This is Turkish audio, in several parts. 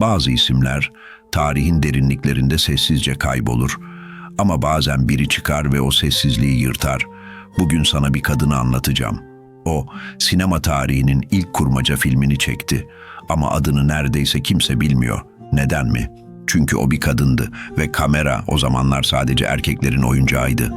Bazı isimler tarihin derinliklerinde sessizce kaybolur. Ama bazen biri çıkar ve o sessizliği yırtar. Bugün sana bir kadını anlatacağım. O, sinema tarihinin ilk kurmaca filmini çekti. Ama adını neredeyse kimse bilmiyor. Neden mi? Çünkü o bir kadındı ve kamera o zamanlar sadece erkeklerin oyuncağıydı.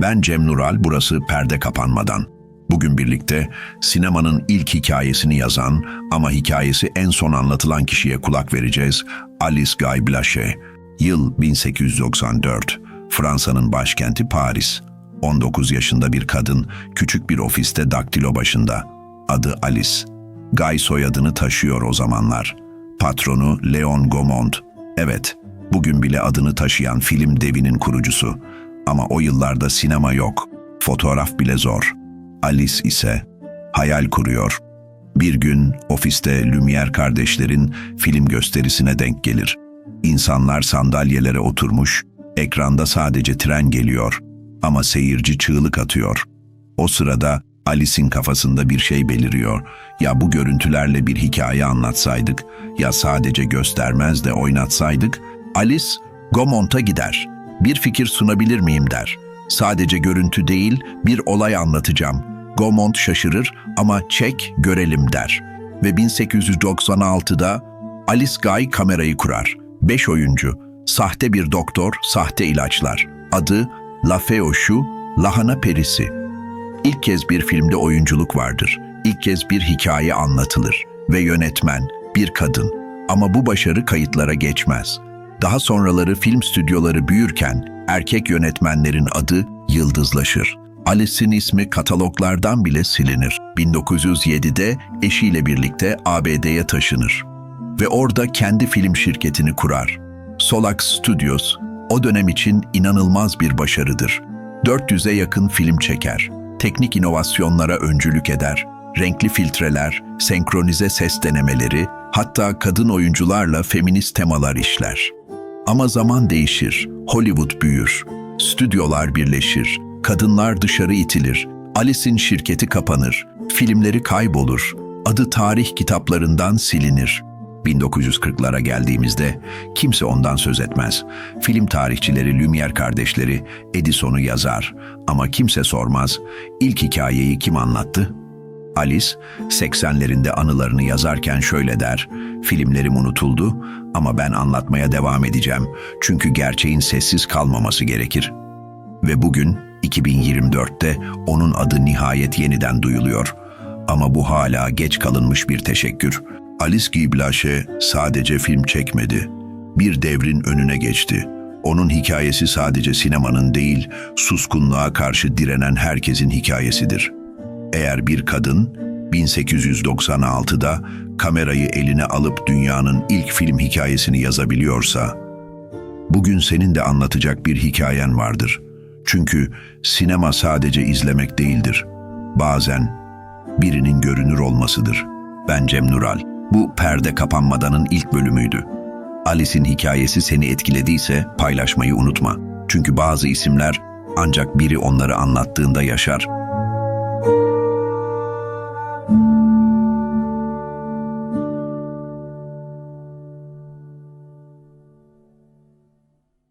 Ben Cem Nural, burası Perde Kapanmadan. Bugün birlikte sinemanın ilk hikayesini yazan ama hikayesi en son anlatılan kişiye kulak vereceğiz. Alice Guy Blaché. Yıl 1894. Fransa'nın başkenti Paris. 19 yaşında bir kadın, küçük bir ofiste daktilo başında. Adı Alice. Guy soyadını taşıyor o zamanlar. Patronu Leon Gaumont. Evet, bugün bile adını taşıyan film devinin kurucusu. Ama o yıllarda sinema yok, fotoğraf bile zor. Alice ise hayal kuruyor. Bir gün ofiste Lumière kardeşlerin film gösterisine denk gelir. İnsanlar sandalyelere oturmuş, ekranda sadece tren geliyor ama seyirci çığlık atıyor. O sırada Alice'in kafasında bir şey beliriyor. Ya bu görüntülerle bir hikaye anlatsaydık, ya sadece göstermez de oynatsaydık? Alice, Gaumont'a gider. Bir fikir sunabilir miyim der. Sadece görüntü değil, bir olay anlatacağım. Gaumont şaşırır ama çek görelim der. Ve 1896'da Alice Guy kamerayı kurar. Beş oyuncu, sahte bir doktor, sahte ilaçlar. Adı La Feoşu, Lahana Perisi. İlk kez bir filmde oyunculuk vardır. İlk kez bir hikaye anlatılır. Ve yönetmen, bir kadın. Ama bu başarı kayıtlara geçmez. Daha sonraları film stüdyoları büyürken erkek yönetmenlerin adı yıldızlaşır. Alice'in ismi kataloglardan bile silinir. 1907'de eşiyle birlikte ABD'ye taşınır ve orada kendi film şirketini kurar. Solax Studios o dönem için inanılmaz bir başarıdır. 400'e yakın film çeker. Teknik inovasyonlara öncülük eder. Renkli filtreler, senkronize ses denemeleri, hatta kadın oyuncularla feminist temalar işler. Ama zaman değişir, Hollywood büyür, stüdyolar birleşir, kadınlar dışarı itilir, Alice'in şirketi kapanır, filmleri kaybolur, adı tarih kitaplarından silinir. 1940'lara geldiğimizde kimse ondan söz etmez. Film tarihçileri Lumière kardeşleri Edison'u yazar ama kimse sormaz. İlk hikayeyi kim anlattı? Alice 80'lerinde anılarını yazarken şöyle der. Filmlerim unutuldu ama ben anlatmaya devam edeceğim. Çünkü gerçeğin sessiz kalmaması gerekir. Ve bugün 2024'te onun adı nihayet yeniden duyuluyor. Ama bu hala geç kalınmış bir teşekkür. Alice Guy Blaché sadece film çekmedi. Bir devrin önüne geçti. Onun hikayesi sadece sinemanın değil, suskunluğa karşı direnen herkesin hikayesidir. Eğer bir kadın 1896'da kamerayı eline alıp dünyanın ilk film hikayesini yazabiliyorsa, bugün senin de anlatacak bir hikayen vardır. Çünkü sinema sadece izlemek değildir. Bazen birinin görünür olmasıdır. Ben Cem Nural. Bu Perde Kapanmadan'ın ilk bölümüydü. Alice'in hikayesi seni etkilediyse paylaşmayı unutma. Çünkü bazı isimler ancak biri onları anlattığında yaşar.